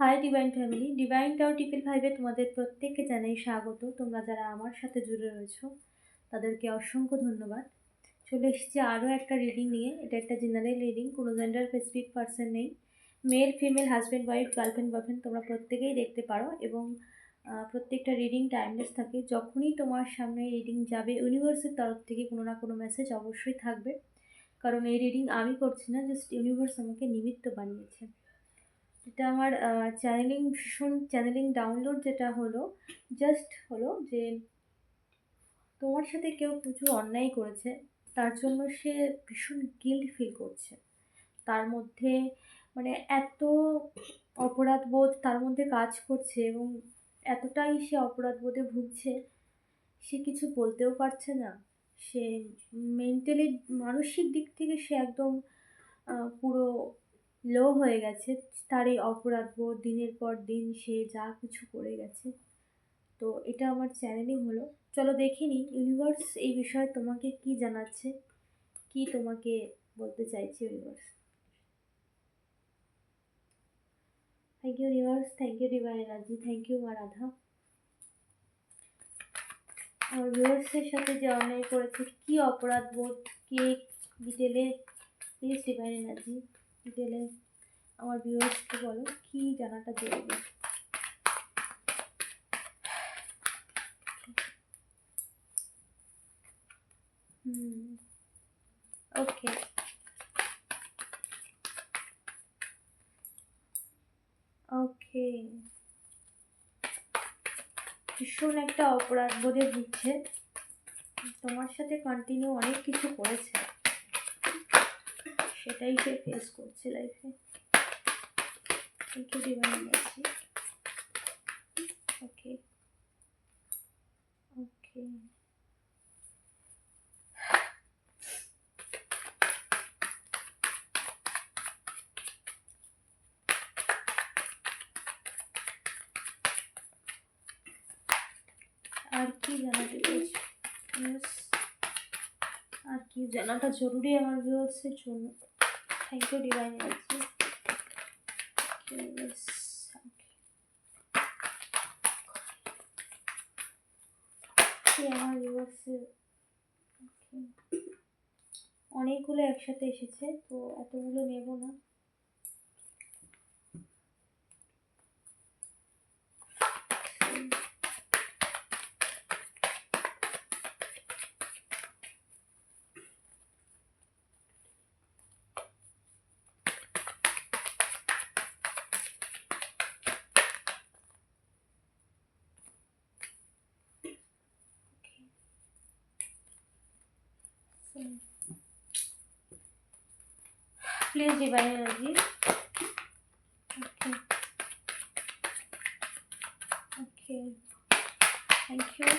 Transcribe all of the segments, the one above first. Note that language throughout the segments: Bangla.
Hi divine family divine Tao triple ফাইভে তোমাদের প্রত্যেককে জানাই স্বাগত। তোমরা যারা আমার সাথে জুড়ে রয়েছো, তাদেরকে অসংখ্য ধন্যবাদ। চলে এসেছি আরও একটা রিডিং নিয়ে। এটা একটা জেনারেল রিডিং কোনো জেন্ডার স্পেসিফিক পার্সন নেই। Male female husband wife girlfriend boyfriend তোমরা প্রত্যেকেই দেখতে পারো এবং প্রত্যেকটা রিডিং টাইমলেস থাকে। যখনই তোমার সামনে রিডিং যাবে ইউনিভার্সের তরফ থেকে কোনো না কোনো মেসেজ অবশ্যই থাকবে। কারণ এই রিডিং আমি করছি না জাস্ট ইউনিভার্স আমাকে নিমিত্ত বানিয়েছে। এটা আমার চ্যানেলিং ভীষণ চ্যানেলিং ডাউনলোড যেটা হলো জাস্ট হলো যে তোমার সাথে কেউ প্রচুর অন্যায় করেছে, তার জন্য সে ভীষণ গিল্ড ফিল করছে। তার মধ্যে মানে এত অপরাধবোধ তার মধ্যে কাজ করছে এবং এতটাই সে অপরাধবোধে ভুগছে, সে কিছু বলতেও পারছে না। সে মেন্টালি মানসিক দিক থেকে সে একদম পুরো লো হয়ে গেছে। তার এই অপরাধবোধ দিনের পর দিন সে যা কিছু করে গেছে। তো এটা আমার চ্যানেলই হলো। চলো দেখে নিই ইউনিভার্স এই বিষয়ে তোমাকে কি জানাচ্ছে? কি তোমাকে বলতে চাইছে universe thank you universe thank you divine energy thank you মা রাধা। আমার ভিউয়ার্সের সাথে যে অন্যায় করেছে, কি অপরাধ বোধ, কে ডিটেলে প্লিজ ডিভাইন এনার্জি ডিটেলে আমার ভিউয়ার্সকে বলো, কি জানাটা জরুরি? ওকে ওকে ভীষণ একটা অপরাধ বোধে ভুগছে তোমার সাথে কন্টিনিউ অনেক কিছু করেছে। সেটাই সে ফেস করছে লাইফে ডিভাইন যাচ্ছি ওকে ওকে আর কি জানাতে. আর কি জানাটা জরুরি আমার জন্য? থ্যাংক ইউ ডিভাইন আমার ভিউয়ার্সের অনেকগুলো একসাথে এসেছে তো এতগুলো নেব না please divine energy okay okay thank you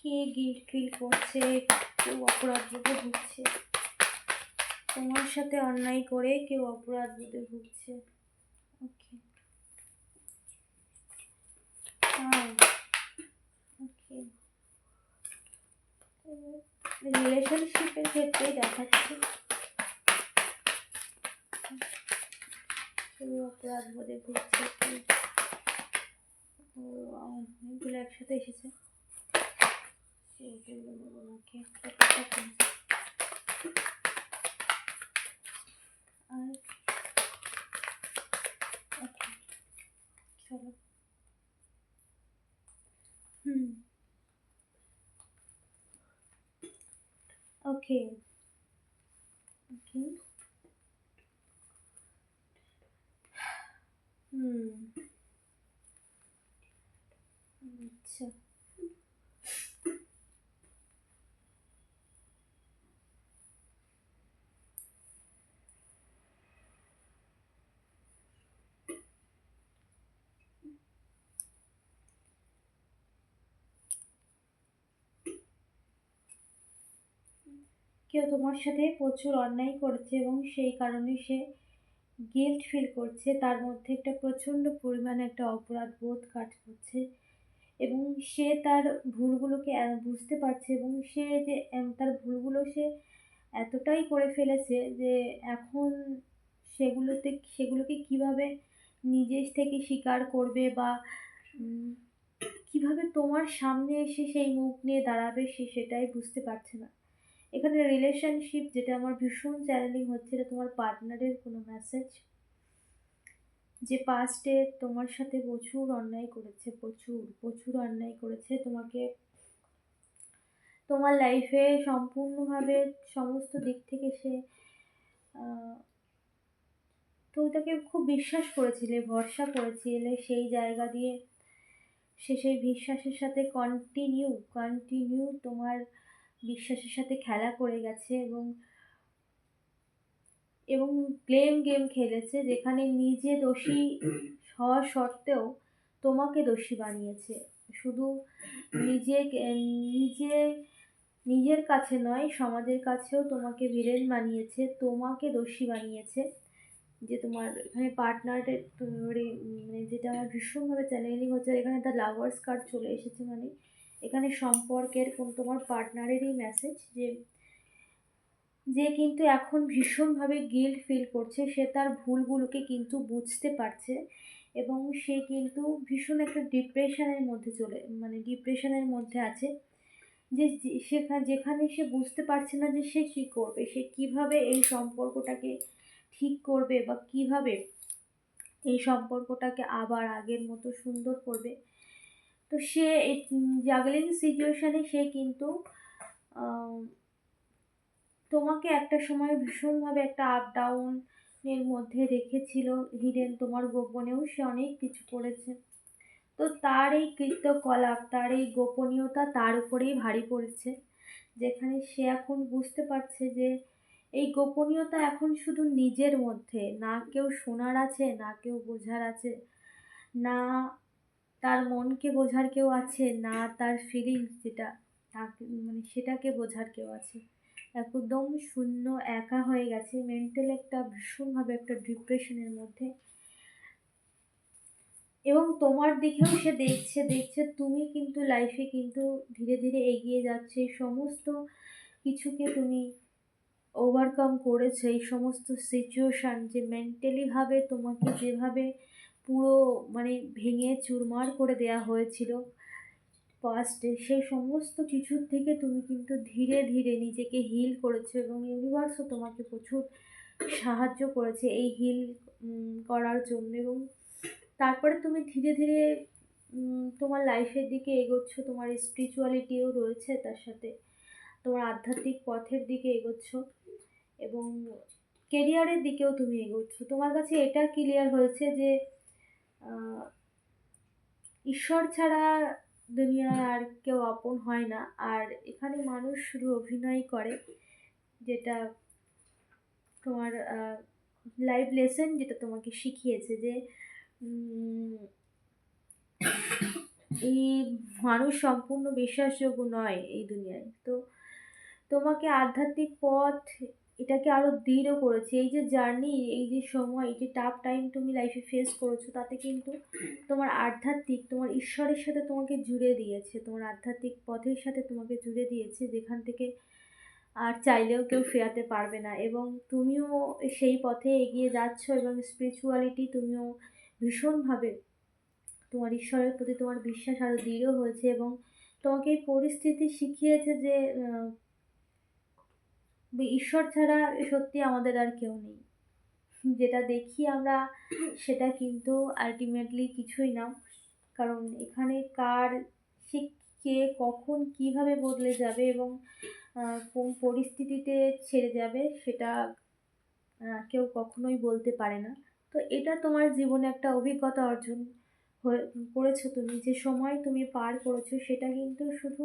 কে গিল্ট ফিল করছে? কেউ অপরাধ বোধে ভুগছে? তোমার সাথে অন্যায় করে কেউ অপরাধ বোধে ভুগছে ওকে ওকে রিলেশনশিপের ক্ষেত্রে দেখাচ্ছে কেউ অপরাধ বোধে ভুগছে কেউ ও অনেকগুলো একসাথে এসেছে সেইগুলো নেব নাকি আর ওকে চলো হুম ওকে ওকে হুম কেউ তোমার সাথে প্রচুর অন্যায় করেছে এবং সেই কারণে সে গিল্ট ফিল করছে, তার মধ্যে একটা প্রচণ্ড পরিমাণে একটা অপরাধ বোধ কাজ করছে এবং সে তার ভুলগুলোকে বুঝতে পারছে এবং সে যে তার ভুলগুলো সে এতটাই করে ফেলেছে যে এখন সেগুলোতে, সেগুলোকে কীভাবে নিজের থেকে স্বীকার করবে বা কীভাবে তোমার সামনে এসে সেই মুখ নিয়ে দাঁড়াবে সে সেটাই বুঝতে পারছে না। এখানে রিলেশনশিপ যেটা আমার ভীষণ চ্যালেঞ্জিং হচ্ছে এটা তোমার পার্টনারের কোনো মেসেজ যে পাস্টে তোমার সাথে প্রচুর অন্যায় করেছে, প্রচুর প্রচুর অন্যায় করেছে, তোমাকে তোমার লাইফে সম্পূর্ণভাবে সমস্ত দিক থেকে সে তুমি তাকে খুব বিশ্বাস করেছিলে, ভরসা করেছিলে, সেই জায়গা দিয়ে সে সেই বিশ্বাসের সাথে কন্টিনিউ কন্টিনিউ তোমার বিশ্বাসের সাথে খেলা করে গেছে এবং এবং ব্লেম গেম খেলেছে যেখানে নিজে দোষী হওয়া সত্ত্বেও তোমাকে দোষী বানিয়েছে। শুধু নিজে নিজে, নিজের কাছে নয়, সমাজের কাছেও তোমাকে ভিলেন বানিয়েছে, তোমাকে দোষী বানিয়েছে। যে তোমার এখানে পার্টনারের মানে যেটা আমার ভীষণভাবে চ্যালেঞ্জিং হচ্ছে এখানে দ্য লাভার্স কার্ড চলে এসেছে মানে এখানে সম্পর্কের কোন তোমার পার্টনারেরই মেসেজ যে যে কিন্তু এখন ভীষণভাবে গিল্ট ফিল করছে, সে তার ভুলগুলোকে কিন্তু বুঝতে পারছে এবং সে কিন্তু ভীষণ একটা ডিপ্রেশনের মধ্যে চলে মানে ডিপ্রেশনের মধ্যে আছে। যে সেখানে যেখানে সে বুঝতে পারছে না যে সে কী করবে, সে কীভাবে এই সম্পর্কটাকে ঠিক করবে বা কীভাবে এই সম্পর্কটাকে আবার আগের মতো সুন্দর করবে তো সে জাগলিং সিচুয়েশানে সে কিন্তু তোমাকে একটা সময় ভীষণভাবে একটা আপ ডাউনের মধ্যে রেখেছিল। হিডেন তোমার গোপনেও সে অনেক কিছু করেছে। তো তার এই কৃত্যকলাপ তার এই গোপনীয়তা তার উপরেই ভারী পড়েছে। যেখানে সে এখন বুঝতে পারছে যে এই গোপনীয়তা এখন শুধু নিজের মধ্যে, না কেউ শোনার আছে, না কেউ বোঝার আছে, না তার মনকে বোঝার কেউ আছে? না, তার ফিলিংস যেটা, তাকে মানে সেটাকে বোঝার কেউ আছে? একদম শূন্য, একা হয়ে গেছে। মেন্টাল একটা, ভীষণভাবে একটা ডিপ্রেশনের মধ্যে। এবং তোমার দিকেও সে দেখছে দেখছে, তুমি কিন্তু লাইফে কিন্তু ধীরে ধীরে এগিয়ে যাচ্ছে। সমস্ত কিছুকে তুমি ওভারকাম করেছ। এই সমস্ত সিচুয়েশান যে মেন্টালিভাবে তোমাকে যেভাবে পুরো মানে ভেঙে চুরমার করে দেয়া হয়েছিল পাস্টে সেই সমস্ত কিছুর থেকে তুমি কিন্তু ধীরে ধীরে নিজেকে হিল করেছ এবং ইউনিভার্সও তোমাকে প্রচুর সাহায্য করেছে এই হিল করার জন্য এবং তারপরে তুমি ধীরে ধীরে তোমার লাইফের দিকে এগোচ্ছ, তোমার স্পিরিচুয়ালিটিও রয়েছে তার সাথে, তোমার আধ্যাত্মিক পথের দিকে এগোচ্ছ এবং কেরিয়ারের দিকেও তুমি এগোচ্ছ। তোমার কাছে এটা ক্লিয়ার হয়েছে যে ঈশ্বর ছাড়া দুনিয়ায় আর কেউ আপন হয় না। আর এখানে মানুষ শুধু অভিনয় করে, যেটা তোমার লাইফ লেসন যেটা তোমাকে শিখিয়েছে যে এই মানুষ সম্পূর্ণ বিশ্বাসযোগ্য নয় এই দুনিয়ায়। তো তোমাকে আধ্যাত্মিক পথ এটাকে আরও দৃঢ় করেছে। এই যে জার্নি এই যে সময়, এই যে টাফ টাইম তুমি লাইফে ফেস করেছ, তাতে কিন্তু তোমার আধ্যাত্মিক, তোমার ঈশ্বরের সাথে তোমাকে জুড়ে দিয়েছে, তোমার আধ্যাত্মিক পথের সাথে তোমাকে জুড়ে দিয়েছে, যেখান থেকে আর চাইলেও কেউ ফেরাতে পারবে না। এবং তুমিও সেই পথে এগিয়ে যাচ্ছ এবং স্পিরিচুয়ালিটি তুমিও ভীষণভাবে তোমার ঈশ্বরের প্রতি তোমার বিশ্বাস আরও দৃঢ় হয়েছে এবং তোমাকে এই পরিস্থিতি শিখিয়েছে যে ঈশ্বর ছাড়া সত্যি আমাদের আর কেউ নেই। যেটা দেখি আমরা, সেটা কিন্তু আলটিমেটলি কিছুই না। কারণ এখানে কার সে কে, কখন কীভাবে বদলে যাবে এবং কোন পরিস্থিতিতে ছেড়ে যাবে, সেটা কেউ কখনোই বলতে পারে না। তো এটা তোমার জীবনে একটা অভিজ্ঞতা অর্জন হয়ে, করেছ তুমি। যে সময় তুমি পার করেছ, সেটা কিন্তু শুধু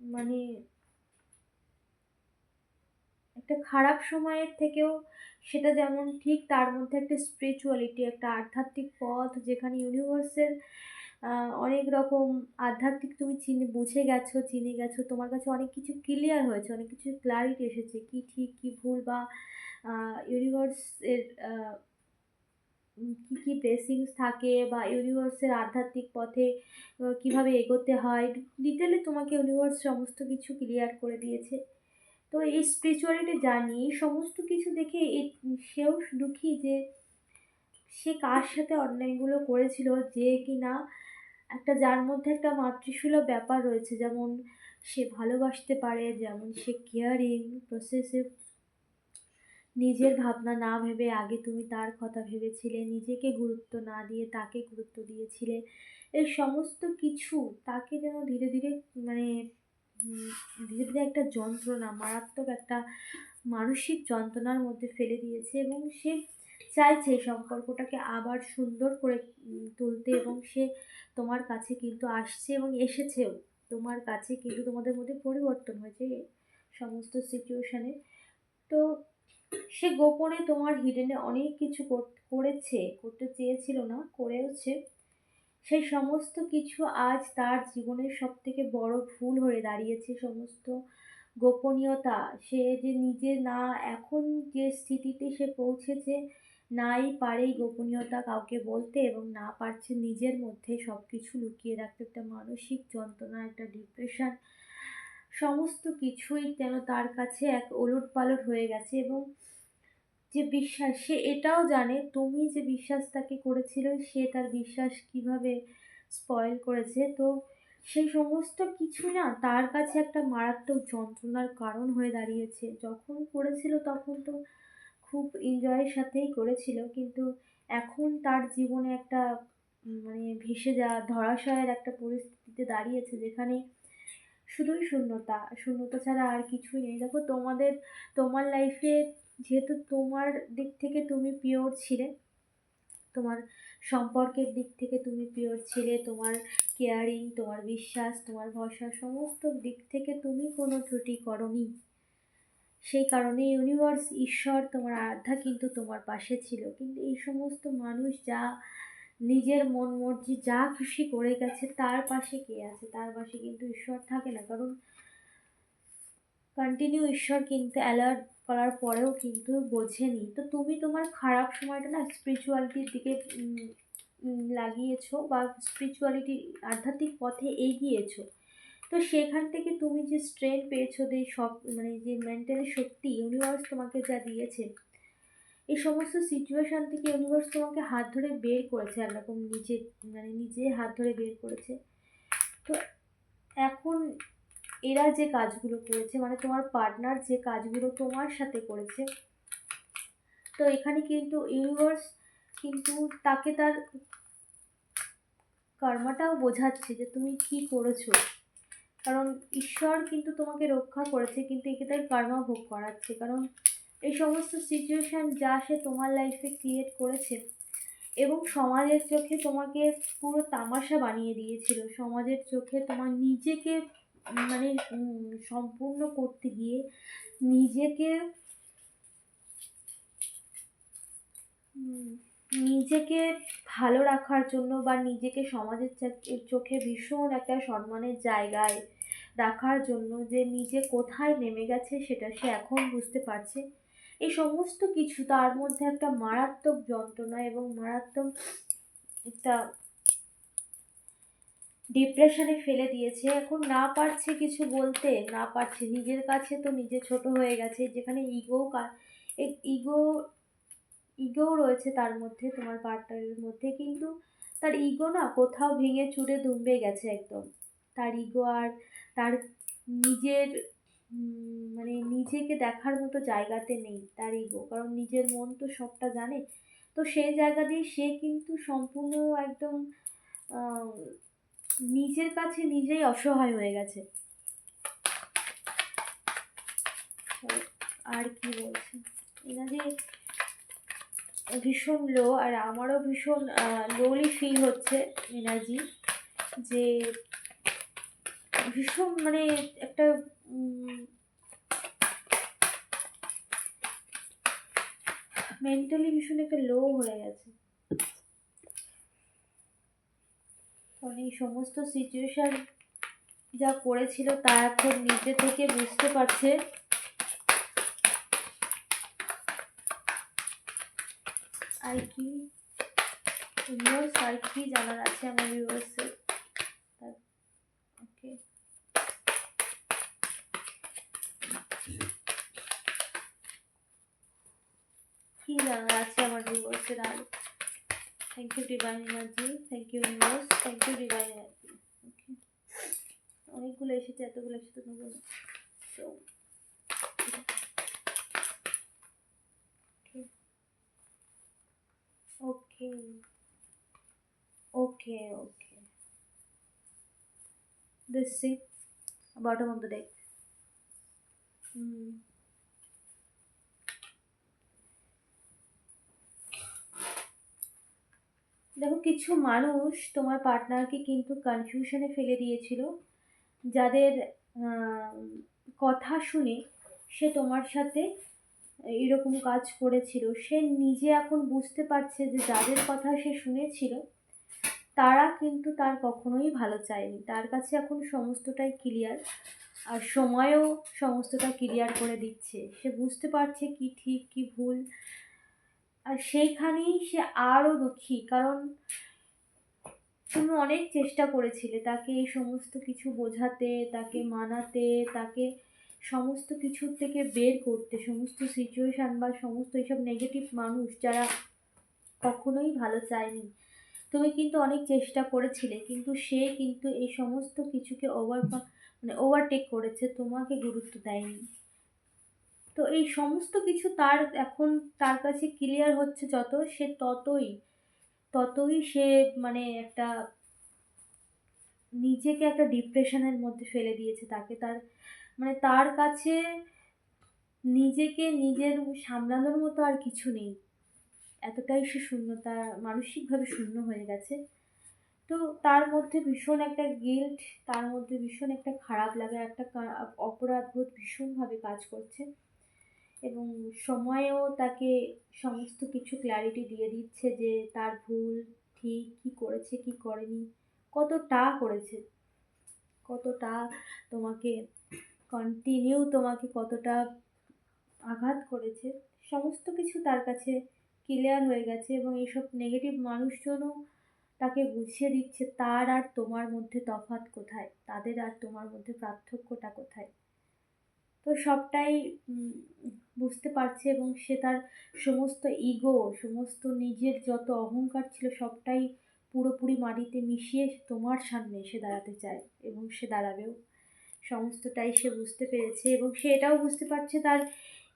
মানে একটা খারাপ সময়ের থেকেও সেটা যেমন ঠিক তার মধ্যে একটা স্পিরিচুয়ালিটি একটা আধ্যাত্মিক পথ যেখানে ইউনিভার্সের অনেক রকম আধ্যাত্মিক তুমি চিনে, বুঝে গেছো, চিনে গেছো, তোমার কাছে অনেক কিছু ক্লিয়ার হয়েছে, অনেক কিছু ক্লারিটি এসেছে, কি ঠিক, কি ভুল বা ইউনিভার্সের কী কী ব্লেসিংস থাকে বা ইউনিভার্সের আধ্যাত্মিক পথে কীভাবে এগোতে হয়? ডিটেলে তোমাকে ইউনিভার্স সমস্ত কিছু ক্লিয়ার করে দিয়েছে। তো এই স্পিরিচুয়ালিটি জানি সমস্ত কিছু দেখে সেও দুঃখী যে সে কার সাথে অন্যায়গুলো করেছিল, যে কি না একটা, যার মধ্যে একটা মাতৃসুলভ ব্যাপার রয়েছে। যেমন সে ভালোবাসতে পারে, যেমন সে কেয়ারিং প্রসেসিভ নিজের ভাবনা না ভেবে আগে তুমি তার কথা ভেবেছিলে, নিজেকে গুরুত্ব না দিয়ে তাকে গুরুত্ব দিয়েছিলে। এই সমস্ত কিছু তাকে যেন ধীরে ধীরে মানে ধীরে ধীরে একটা যন্ত্রণা, মারাত্মক একটা মানসিক যন্ত্রণার মধ্যে ফেলে দিয়েছে এবং সে চাইছে এই সম্পর্কটাকে আবার সুন্দর করে তুলতে এবং সে তোমার কাছে কিন্তু আসছে এবং এসেছেও। তোমার কাছে কিন্তু তোমাদের মধ্যে পরিবর্তন হয়েছে সমস্ত সিচুয়েশানে তো সে গোপনে তোমার হিডেনে অনেক কিছু করেছে, করতে চেয়েছিল না, করেওছে। সেই সমস্ত কিছু আজ তার জীবনের সব থেকে বড় ভুল হয়ে দাঁড়িয়েছে সমস্ত গোপনীয়তা। সে যে নিজে না, এখন যে স্থিতিতে সে পৌঁছেছে, নাই পারে এই গোপনীয়তা কাউকে বলতে এবং না পারছে নিজের মধ্যে সব কিছু লুকিয়ে রাখতে। একটা মানসিক যন্ত্রণা, একটা ডিপ্রেশন সমস্ত কিছুই যেন তার কাছে এক ওলট পালট হয়ে গেছে এবং যে বিশ্বাস, সে এটাও জানে তুমি যে বিশ্বাস তাকে করেছিল, সে তার বিশ্বাস কীভাবে স্পয়েল করেছে। তো সেই সমস্ত কিছু না তার কাছে একটা মারাত্মক যন্ত্রণার কারণ হয়ে দাঁড়িয়েছে। যখন করেছিল তখন তো খুব এনজয়ের সাথেই করেছিল, কিন্তু এখন তার জীবনে একটা মানে ভেসে যাওয়া, ধরাশয়ের একটা পরিস্থিতিতে দাঁড়িয়েছে যেখানে শুধুই শূন্যতা শূন্যতা ছাড়া আর কিছুই নেই। দেখো তোমাদের, তোমার লাইফে যেহেতু তোমার দিক থেকে তুমি পিওর ছিলে, তোমার সম্পর্কের দিক থেকে তুমি পিওর ছিলে, তোমার কেয়ারিং তোমার বিশ্বাস, তোমার ভরসা, সমস্ত দিক থেকে তুমি কোনো ত্রুটি করনি। সেই কারণে ইউনিভার্স ঈশ্বর তোমার আরাধ্যা কিন্তু তোমার পাশে ছিল। কিন্তু এই সমস্ত মানুষ যা নিজের মন মর্জি, যা খুশি করে গেছে, তার পাশে কে আছে? তার পাশে কিন্তু ঈশ্বর থাকে না। কারণ কন্টিনিউ ঈশ্বর কিন্তু অ্যালার্ট করার পরেও কিন্তু বোঝেনি। তো তুমি তোমার খারাপ সময়টা না স্পিরিচুয়ালিটির দিকে লাগিয়েছো বা স্পিরিচুয়ালিটি আধ্যাত্মিক পথে এগিয়েছো। তো সেখান থেকে তুমি যে স্ট্রেন পেয়েছ, যে সব মানে যে মেন্টালি শক্তি ইউনিভার্স তোমাকে যা দিয়েছে এই সমস্ত সিচুয়েশান থেকে ইউনিভার্স তোমাকে হাত ধরে বের করেছে, একরকম নিজে মানে নিজে হাত ধরে বের করেছে। তো এখন এরা যে কাজগুলো করেছে মানে তোমার পার্টনার যে কাজগুলো তোমার সাথে করেছে, তো এখানে কিন্তু ইউনিভার্স কিন্তু তাকে তার কর্মাটাও বোঝাচ্ছে যে তুমি কি করেছ। কারণ ঈশ্বর কিন্তু তোমাকে রক্ষা করেছে, কিন্তু একে তার কর্মা ভোগ করাচ্ছে। কারণ এই সমস্ত সিচুয়েশান যা সে তোমার লাইফে ক্রিয়েট করেছে এবং সমাজের চোখে তোমাকে পুরো তামাশা বানিয়ে দিয়েছিল। সমাজের চোখে তোমার নিজেকে মানে সম্পূর্ণ করতে গিয়ে নিজেকে নিজেকে ভালো রাখার জন্য বা নিজেকে সমাজের চোখে ভীষণ একটা সম্মানের জায়গায় রাখার জন্য যে নিজে কোথায় নেমে গেছে সেটা সে এখন বুঝতে পারছে। এই সমস্ত কিছু তার মধ্যে একটা মারাত্মক যন্ত্রণা এবং মারাত্মক একটা ডিপ্রেশনে ফেলে দিয়েছে। এখন না পারছে কিছু বলতে, না পারছে। নিজের কাছে তো নিজে ছোট হয়ে গেছে, যেখানে ইগো ইগো ইগোও রয়েছে তার মধ্যে, তোমার পার্টনারের মধ্যে, কিন্তু তার ইগো না কোথাও ভেঙে চুরে দুমবে গেছে একদম। তার ইগো আর তার নিজের মানে নিজেকে দেখার মতো জায়গাতে নেই তার ইগো কারণ নিজের মন তো সবটা জানে। তো সেই জায়গা দিয়ে সে কিন্তু সম্পূর্ণ একদম নিজের কাছে নিজেই অসহায় হয়ে গেছে। আর কি বলছে? এনাদের ভীষণ লো আর আমারও ভীষণ লোলি ফিল হচ্ছে এনার্জি যে ভীষণ মানে একটা মেন্টালি ভীষণ একটা লো হয়ে গেছে। কারণ এই সমস্ত সিচুয়েশান যা করেছিল তা এখন নিজে থেকে বুঝতে পারছে। আর কি? ইউনিভার্স আর কি জানার আছে আমার ভিউয়ার্সের ওকে কী জানার আছে আমার ভিউয়ার্সের আর thank you divine energy thank you universe thank you divine energy okay অনেকগুলো এসেছে, এতগুলো এসেছে নেব না তো okay okay okay this see bottom of the deck. Hmm. দেখো, কিছু মানুষ তোমার পার্টনারকে কিন্তু কনফিউশনে ফেলে দিয়েছিল। যাদের কথা শুনে সে তোমার সাথে এরকম কাজ করেছিল। সে নিজে এখন বুঝতে পারছে যে যাদের কথা সে শুনেছিল, তারা কিন্তু তার কখনোই ভালো চায়নি। তার কাছে এখন সমস্তটাই ক্লিয়ার আর সময়ও সমস্তটা ক্লিয়ার করে দিচ্ছে। সে বুঝতে পারছে কি ঠিক, কি ভুল আর সেইখানেই সে আরও দুঃখী, কারণ তুমি অনেক চেষ্টা করেছিলে তাকে এই সমস্ত কিছু বোঝাতে, তাকে মানাতে, তাকে সমস্ত কিছুর থেকে বের করতে, সমস্ত সিচুয়েশান বা সমস্ত এইসব নেগেটিভ মানুষ যারা কখনোই ভালো চায়নি। তুমি কিন্তু অনেক চেষ্টা করেছিলে, কিন্তু সে কিন্তু এই সমস্ত কিছুকে ওভার মানে ওভারটেক করেছে, তোমাকে গুরুত্ব দেয়নি। তো এই সমস্ত কিছু তার এখন তার কাছে ক্লিয়ার হচ্ছে যত, সে ততই ততই সে মানে একটা নিজেকে একটা ডিপ্রেশনের মধ্যে ফেলে দিয়েছে তাকে। তার মানে তার কাছে নিজেকে নিজের সামলানোর মতো আর কিছু নেই। এতটাই সে শূন্যতা মানসিকভাবে শূন্য হয়ে গেছে। তো তার মধ্যে ভীষণ একটা গিল্ট তার মধ্যে ভীষণ একটা খারাপ লাগা, একটা কা- অপরাধবোধ ভীষণভাবে কাজ করছে। এবং সময়েও তাকে সমস্ত কিছু ক্ল্যারিটি দিয়ে দিচ্ছে যে তার ভুল ঠিক কী করেছে, কী করেনি, কতটা করেছে, কতটা তোমাকে কন্টিনিউ তোমাকে কতটা আঘাত করেছে, সমস্ত কিছু তার কাছে ক্লিয়ার হয়ে গেছে এবং এইসব নেগেটিভ মানুষজনও তাকে বুঝিয়ে দিচ্ছে, তার আর তোমার মধ্যে তফাৎ কোথায়, তাদের আর তোমার মধ্যে পার্থক্যটা কোথায়। তো সবটাই বুঝতে পারছে এবং সে তার সমস্ত ইগো সমস্ত নিজের যত অহংকার ছিল সবটাই পুরোপুরি মাটিতে মিশিয়ে তোমার সামনে এসে দাঁড়াতে চায় এবং সে দাঁড়াবেও। সমস্তটাই সে বুঝতে পেরেছে এবং সে এটাও বুঝতে পারছে তার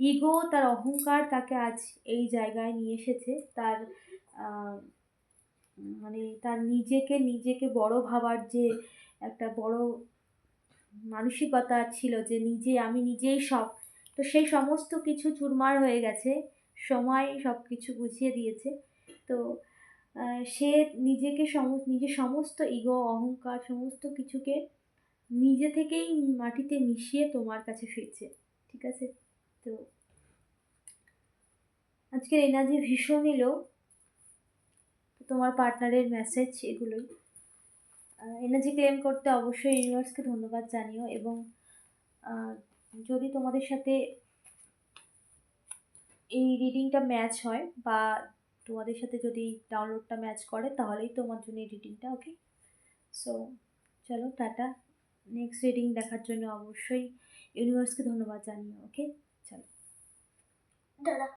ইগো তার অহংকার তাকে আজ এই জায়গায় নিয়ে এসেছে। তার মানে তার নিজেকে নিজেকে বড় ভাবার যে একটা বড় মানসিকতা ছিল যে নিজে, আমি নিজেই সব। তো সেই সমস্ত কিছু চুরমার হয়ে গেছে, সময় সব কিছু বুঝিয়ে দিয়েছে। তো সে নিজেকে সম নিজের সমস্ত ইগো অহংকার, সমস্ত কিছুকে নিজে থেকেই মাটিতে মিশিয়ে তোমার কাছে ফিরছে, ঠিক আছে? তো, আজকের এনার্জি ভীষণ এলো। তোমার পার্টনারের মেসেজ এগুলোই। এনার্জি ক্লেম করতে অবশ্যই ইউনিভার্সকে ধন্যবাদ জানিও এবং যদি তোমাদের সাথে এই রিডিংটা ম্যাচ হয় বা তোমাদের সাথে যদি ডাউনলোডটা ম্যাচ করে, তাহলেই তোমার জন্য এই রিডিংটা ওকে সো চলো, টাটা। নেক্সট রিডিং দেখার জন্য অবশ্যই ইউনিভার্সকে ধন্যবাদ জানিও ওকে চলো। দাঁড়া